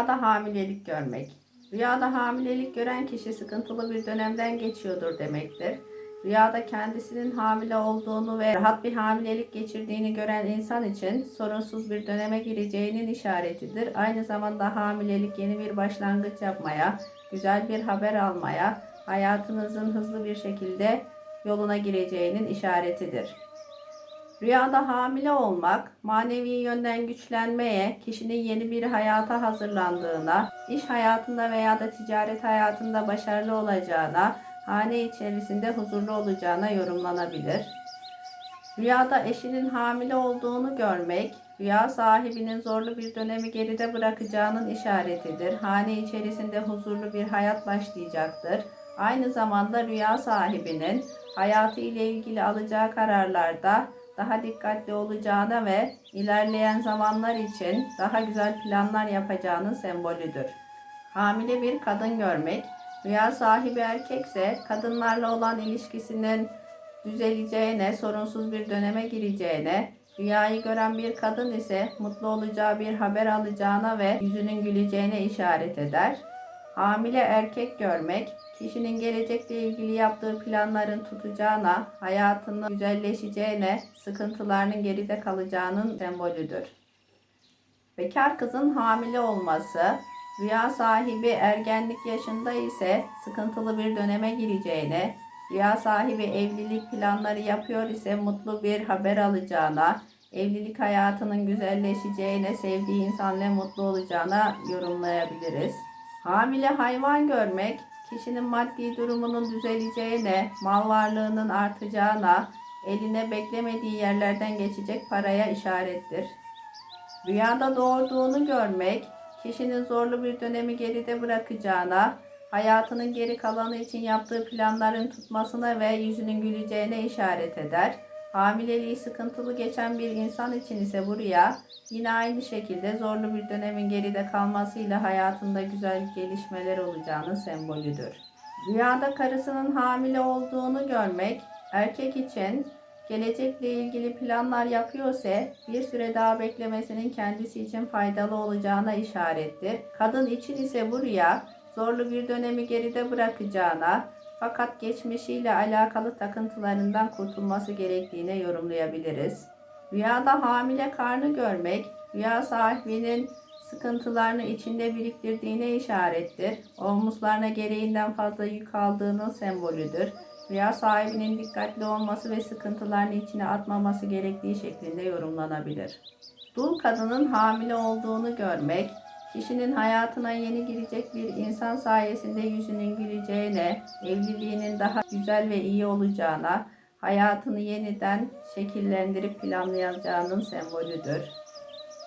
Rüyada hamilelik görmek. Rüyada hamilelik gören kişi sıkıntılı bir dönemden geçiyordur demektir. Rüyada kendisinin hamile olduğunu ve rahat bir hamilelik geçirdiğini gören insan için sorunsuz bir döneme gireceğinin işaretidir. Aynı zamanda hamilelik yeni bir başlangıç yapmaya, güzel bir haber almaya, hayatınızın hızlı bir şekilde yoluna gireceğinin işaretidir. Rüyada hamile olmak, manevi yönden güçlenmeye, kişinin yeni bir hayata hazırlandığına, iş hayatında veya da ticaret hayatında başarılı olacağına, hane içerisinde huzurlu olacağına yorumlanabilir. Rüyada eşinin hamile olduğunu görmek, rüya sahibinin zorlu bir dönemi geride bırakacağının işaretidir. Hane içerisinde huzurlu bir hayat başlayacaktır. Aynı zamanda rüya sahibinin hayatı ile ilgili alacağı kararlarda daha dikkatli olacağına ve ilerleyen zamanlar için daha güzel planlar yapacağının sembolüdür. Hamile bir kadın görmek, rüya sahibi erkekse kadınlarla olan ilişkisinin düzeleceğine, sorunsuz bir döneme gireceğine, rüyayı gören bir kadın ise mutlu olacağı bir haber alacağına ve yüzünün güleceğine işaret eder. Hamile erkek görmek, kişinin gelecekle ilgili yaptığı planların tutacağına, hayatının güzelleşeceğine, sıkıntılarının geride kalacağının sembolüdür. Bekar kızın hamile olması, rüya sahibi ergenlik yaşında ise sıkıntılı bir döneme gireceğine, rüya sahibi evlilik planları yapıyor ise mutlu bir haber alacağına, evlilik hayatının güzelleşeceğine, sevdiği insanla mutlu olacağına yorumlayabiliriz. Hamile hayvan görmek, kişinin maddi durumunun düzeleceğine, mal varlığının artacağına, eline beklemediği yerlerden geçecek paraya işarettir. Rüyada doğurduğunu görmek, kişinin zorlu bir dönemi geride bırakacağına, hayatının geri kalanı için yaptığı planların tutmasına ve yüzünün güleceğine işaret eder. Hamileliği sıkıntılı geçen bir insan için ise bu rüya yine aynı şekilde zorlu bir dönemin geride kalmasıyla hayatında güzel gelişmeler olacağının sembolüdür. Rüyada karısının hamile olduğunu görmek erkek için gelecekle ilgili planlar yapıyorsa bir süre daha beklemesinin kendisi için faydalı olacağına işarettir. Kadın için ise bu rüya zorlu bir dönemi geride bırakacağına fakat geçmişiyle alakalı takıntılarından kurtulması gerektiğine yorumlayabiliriz. Rüyada hamile karnı görmek, rüya sahibinin sıkıntılarını içinde biriktirdiğine işarettir. Omuzlarına gereğinden fazla yük aldığının sembolüdür. Rüya sahibinin dikkatli olması ve sıkıntılarını içine atmaması gerektiği şeklinde yorumlanabilir. Dul kadının hamile olduğunu görmek, kişinin hayatına yeni girecek bir insan sayesinde yüzünün güleceğine, evliliğinin daha güzel ve iyi olacağına, hayatını yeniden şekillendirip planlayacağının sembolüdür.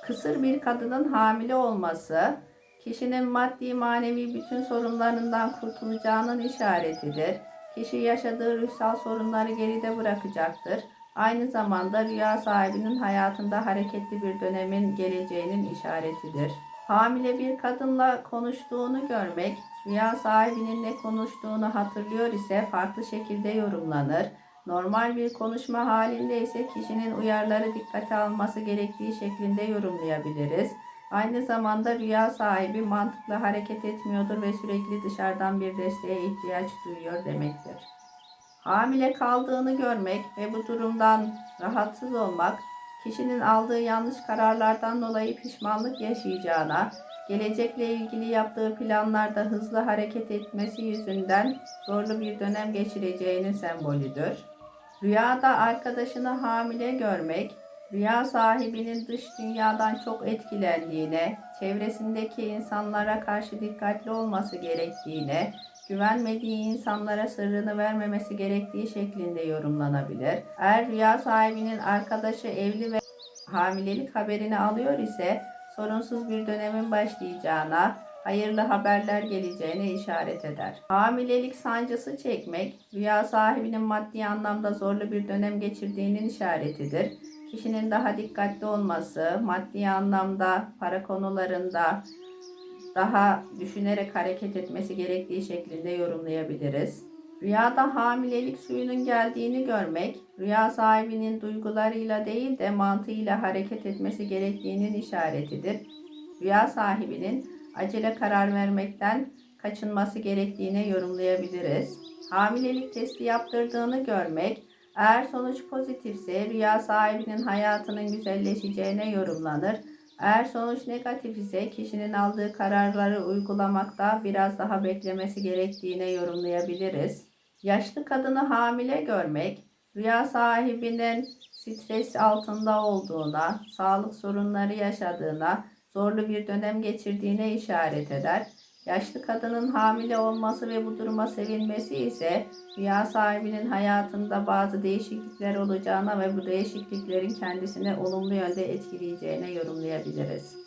Kısır bir kadının hamile olması, kişinin maddi manevi bütün sorunlarından kurtulacağının işaretidir. Kişi yaşadığı ruhsal sorunları geride bırakacaktır. Aynı zamanda rüya sahibinin hayatında hareketli bir dönemin geleceğinin işaretidir. Hamile bir kadınla konuştuğunu görmek, rüya sahibinin ne konuştuğunu hatırlıyor ise farklı şekilde yorumlanır. Normal bir konuşma halinde ise kişinin uyarıları dikkate alması gerektiği şeklinde yorumlayabiliriz. Aynı zamanda rüya sahibi mantıklı hareket etmiyordur ve sürekli dışarıdan bir desteğe ihtiyaç duyuyor demektir. Hamile kaldığını görmek ve bu durumdan rahatsız olmak, kişinin aldığı yanlış kararlardan dolayı pişmanlık yaşayacağına, gelecekle ilgili yaptığı planlarda hızlı hareket etmesi yüzünden zorlu bir dönem geçireceğinin sembolüdür. Rüyada arkadaşını hamile görmek, rüya sahibinin dış dünyadan çok etkilendiğine, çevresindeki insanlara karşı dikkatli olması gerektiğine, güvenmediği insanlara sırrını vermemesi gerektiği şeklinde yorumlanabilir. Eğer rüya sahibinin arkadaşı evli ve hamilelik haberini alıyor ise sorunsuz bir dönemin başlayacağına, hayırlı haberler geleceğine işaret eder. Hamilelik sancısı çekmek, rüya sahibinin maddi anlamda zorlu bir dönem geçirdiğinin işaretidir. Kişinin daha dikkatli olması, maddi anlamda para konularında daha düşünerek hareket etmesi gerektiği şeklinde yorumlayabiliriz. Rüyada hamilelik suyunun geldiğini görmek, rüya sahibinin duygularıyla değil de mantığıyla hareket etmesi gerektiğinin işaretidir. Rüya sahibinin acele karar vermekten kaçınması gerektiğine yorumlayabiliriz. Hamilelik testi yaptırdığını görmek, eğer sonuç pozitifse rüya sahibinin hayatının güzelleşeceğine yorumlanır. Eğer sonuç negatif ise kişinin aldığı kararları uygulamakta biraz daha beklemesi gerektiğine yorumlayabiliriz. Yaşlı kadını hamile görmek, rüya sahibinin stres altında olduğuna, sağlık sorunları yaşadığına, zorlu bir dönem geçirdiğine işaret eder. Yaşlı kadının hamile olması ve bu duruma sevinmesi ise rüya sahibinin hayatında bazı değişiklikler olacağına ve bu değişikliklerin kendisine olumlu yönde etkileyeceğine yorumlayabiliriz.